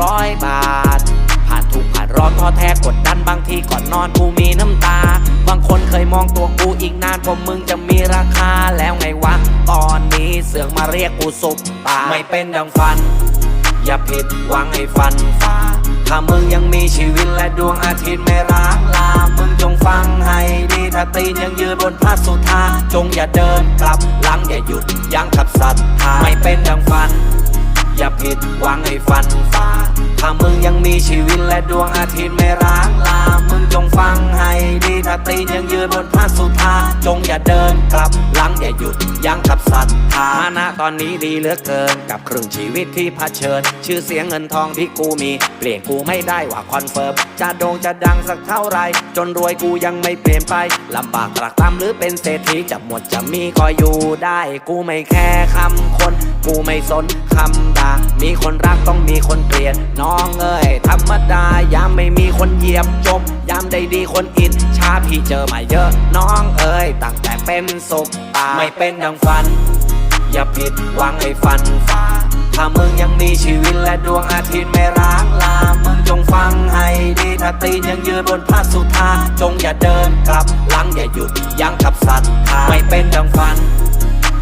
ร้อยบาท ผ่านทุกผ่านร้อนท้อแท้กดดันบางทีก่อนนอนกูมีน้ำตา บางคนเคยมองตัวกูอีกนานกว่ามึงจะมีราคาแล้วไงวะ ตอนนี้เสือกมาเรียกกูสุปตาไม่เป็นดังฝัน อย่าผิดหวังให้ฟันฟ้า ถ้ามึงยังมีชีวิตและดวงอาทิตย์ไม่ร้างลา มึงจงฟังให้ดีถ้าตีนยังยืนบนพระสุธาจงอย่าเดินกลับหลังอย่าหยุดยั้งขับสัตว์ไม่เป็นดังฝัน อย่าผิดหวังให้ฟันฟ้า ถ้ามึงยังมีชีวิตและดวงอาทิตย์ไม่ร้างลา มึงจงฟังให้ดี ถ้าตีนยังยืนบนพระสุธาจงอย่าเดินกลับ หยุดยั้งกับศรัทธานะตอนนี้ดีเหลือเกิน กับครึ่งชีวิตที่เผชิญ ชื่อเสียงเงินทองที่กูมี เปลี่ยนกูไม่ได้ว่าคอนเฟิร์มจะโด่งจะดังสักเท่าไร จนรวยกูยังไม่เปลี่ยนไปลำบากตรักตรำหรือเป็นเศรษฐีจะหมดจะมีก็อยู่ได้ กูไม่แค่คำคน กูไม่สนคำด่า คนรักต้องมีคนเกลียด น้องเอ้ยธรรมดายามไม่มีคนเหยียบจมยามได้ดีคนอินชาพี่เจอมาเยอะน้องเอ้ยตั้งแต่เป็นสุกตาไม่เป็นดังฝัน อย่าผิดหวังให้ฟันฟ้าถ้ามึงยังมีชีวิตและดวงอาทิตย์ไม่ร้างลามึงจงฟังให้ดีถ้าตีนยังยืนบนพระสุธาจงอย่าเดินกลับหลังอย่าหยุดยั้งขับสัตว์ไม่เป็นดังฝัน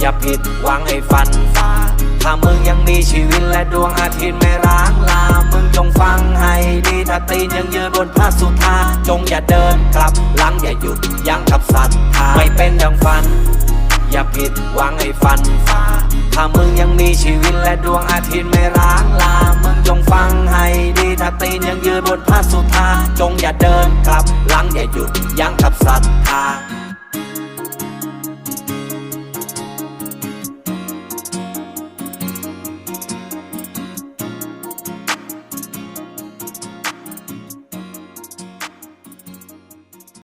อย่าผิดหวังให้ฟันฟ้าถ้ามึงยังมีชีวิตและดวงอาทิตย์ไม่ร้างลา มึงจงฟังให้ดีถ้าตีนยังยืนบนพระสุธาจงอย่าเดินกลับหลังอย่าหยุดยั้งกับสัตว์ไม่เป็นดังฝัน อย่าผิดหวังให้ฟันฟ้าถ้ามึงยังมีชีวิตและดวงอาทิตย์ไม่ร้างลา มึงจงฟังให้ดีถ้าตีนยังยืนบนพระสุธาจงอย่าเดินกลับหลังอย่าหยุดยั้งกับศรัทธา